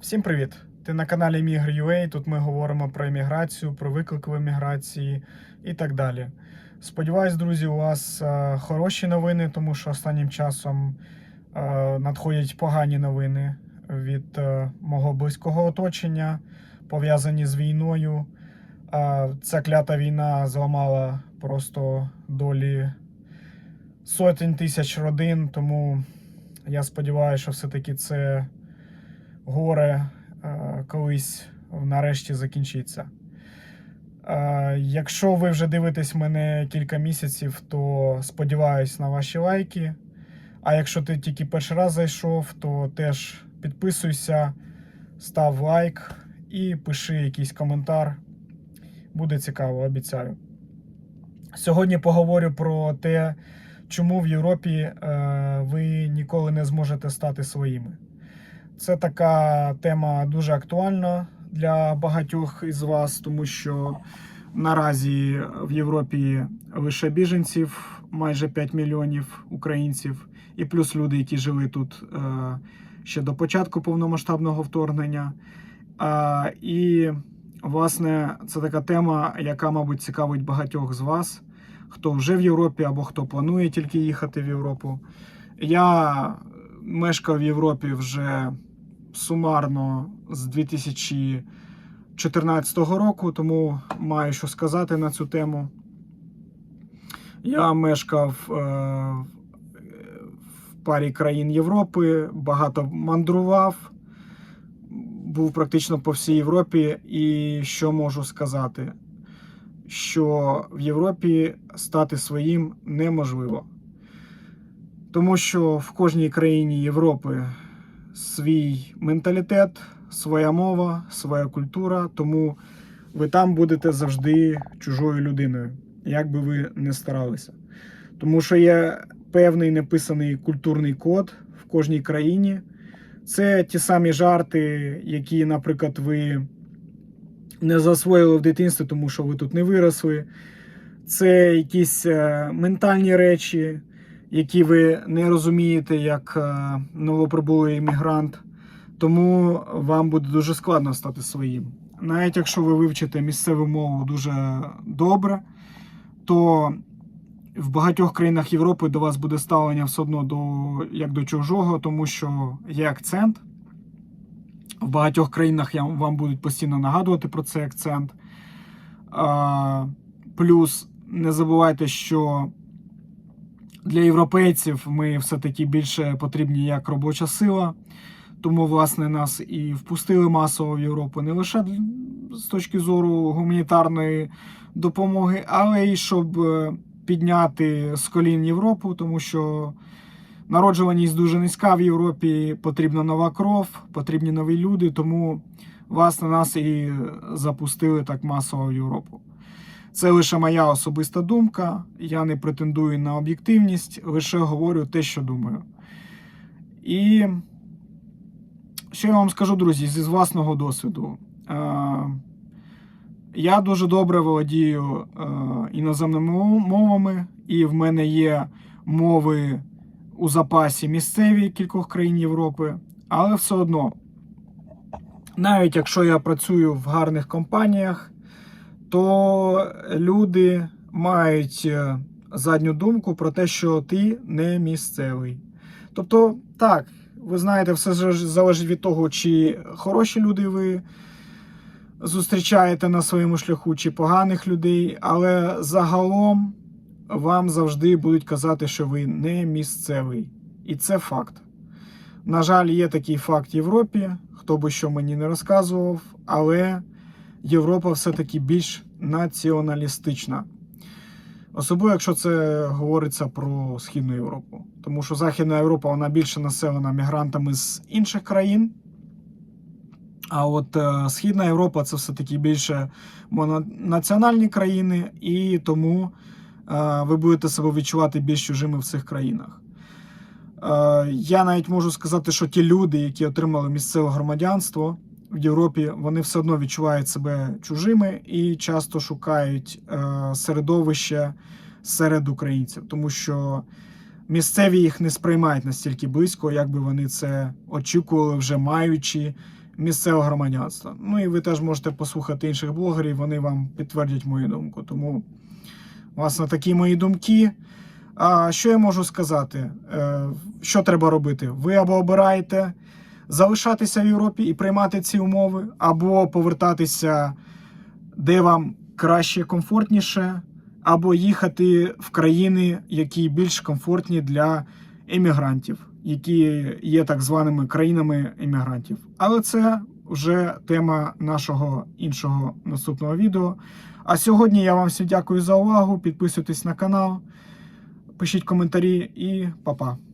Всім привіт! Ти на каналі Мігр.ua. Тут ми говоримо про імміграцію, про виклики в еміграції і так далі. Сподіваюсь, друзі, у вас е, хороші новини, тому що останнім часом е, надходять погані новини від е, мого близького оточення, пов'язані з війною. Ця клята війна зламала просто долі сотень тисяч родин, тому я сподіваюся, що все-таки це горе е, колись нарешті закінчиться. Е, Якщо ви вже дивитесь мене кілька місяців, то сподіваюсь на ваші лайки. А якщо ти тільки перший раз зайшов, то теж підписуйся, став лайк і пиши якийсь коментар. Буде цікаво, обіцяю. Сьогодні поговорю про те, чому в Європі е, ви ніколи не зможете стати своїми. Це така тема дуже актуальна для багатьох із вас, тому що наразі в Європі лише біженців, майже 5 мільйонів українців, і плюс люди, які жили тут е, ще до початку повномасштабного вторгнення. І, власне, це така тема, яка, мабуть, цікавить багатьох з вас, хто вже в Європі або хто планує тільки їхати в Європу. Я мешкав в Європі вже сумарно з 2014 року, тому маю що сказати на цю тему. Я мешкав е, в парі країн Європи, багато мандрував, був практично по всій Європі. І що можу сказати? Що в Європі стати своїм неможливо. Тому що в кожній країні Європи свій менталітет, своя мова, своя культура, тому ви там будете завжди чужою людиною, як би ви не старалися. Тому що є певний неписаний культурний код в кожній країні. Це ті самі жарти, які, наприклад, ви не засвоїли в дитинстві, тому що ви тут не виросли. Це якісь е, ментальні речі, які ви не розумієте як е, новоприбулий іммігрант. Тому вам буде дуже складно стати своїм. Навіть якщо ви вивчите місцеву мову дуже добре, то в багатьох країнах Європи до вас буде ставлення все одно до, як до чужого, тому що є акцент. В багатьох країнах я- вам будуть постійно нагадувати про цей акцент. А, плюс не забувайте, що для європейців ми все-таки більше потрібні як робоча сила. Тому, власне, нас і впустили масово в Європу не лише з точки зору гуманітарної допомоги, але й щоб е, підняти з колін Європу, тому що народжуваність дуже низька в Європі, потрібна нова кров, потрібні нові люди. Тому, власне, нас і запустили так масово в Європу. Це лише моя особиста думка. Я не претендую на об'єктивність, лише говорю те, що думаю. І що я вам скажу, друзі, зі власного досвіду. Е, Я дуже добре володію е, іноземними мовами, і в мене є мови у запасі місцеві кількох країн Європи, але все одно, навіть якщо я працюю в гарних компаніях, то люди мають е, задню думку про те, що ти не місцевий. Тобто, так, ви знаєте, все залежить від того, чи хороші люди ви зустрічаєте на своєму шляху, чи поганих людей, але загалом вам завжди будуть казати, що ви не місцевий. І це факт. На жаль, є такий факт в Європі, хто би що мені не розказував, але Європа все-таки більш націоналістична. Особливо, якщо це говориться про Східну Європу. Тому що Західна Європа вона більше населена мігрантами з інших країн. А от е, Східна Європа це все-таки більше мононаціональні країни, і тому е, ви будете себе відчувати більш чужими в цих країнах. Е, я навіть можу сказати, що ті люди, які отримали місцеве громадянство в Європі, вони все одно відчувають себе чужими і часто шукають е, середовище серед українців, тому що місцеві їх не сприймають настільки близько, як би вони це очікували, вже маючи місцевого громадянства. Ну і ви теж можете послухати інших блогерів, вони вам підтвердять мою думку. Тому, власне, такі мої думки. А що я можу сказати? Е, Що треба робити? Ви або обираєте залишатися в Європі і приймати ці умови, або повертатися, де вам краще, комфортніше, або їхати в країни, які більш комфортні для емігрантів, які є так званими країнами емігрантів. Але це вже тема нашого іншого наступного відео. А сьогодні я вам всім дякую за увагу. Підписуйтесь на канал, пишіть коментарі і па-па.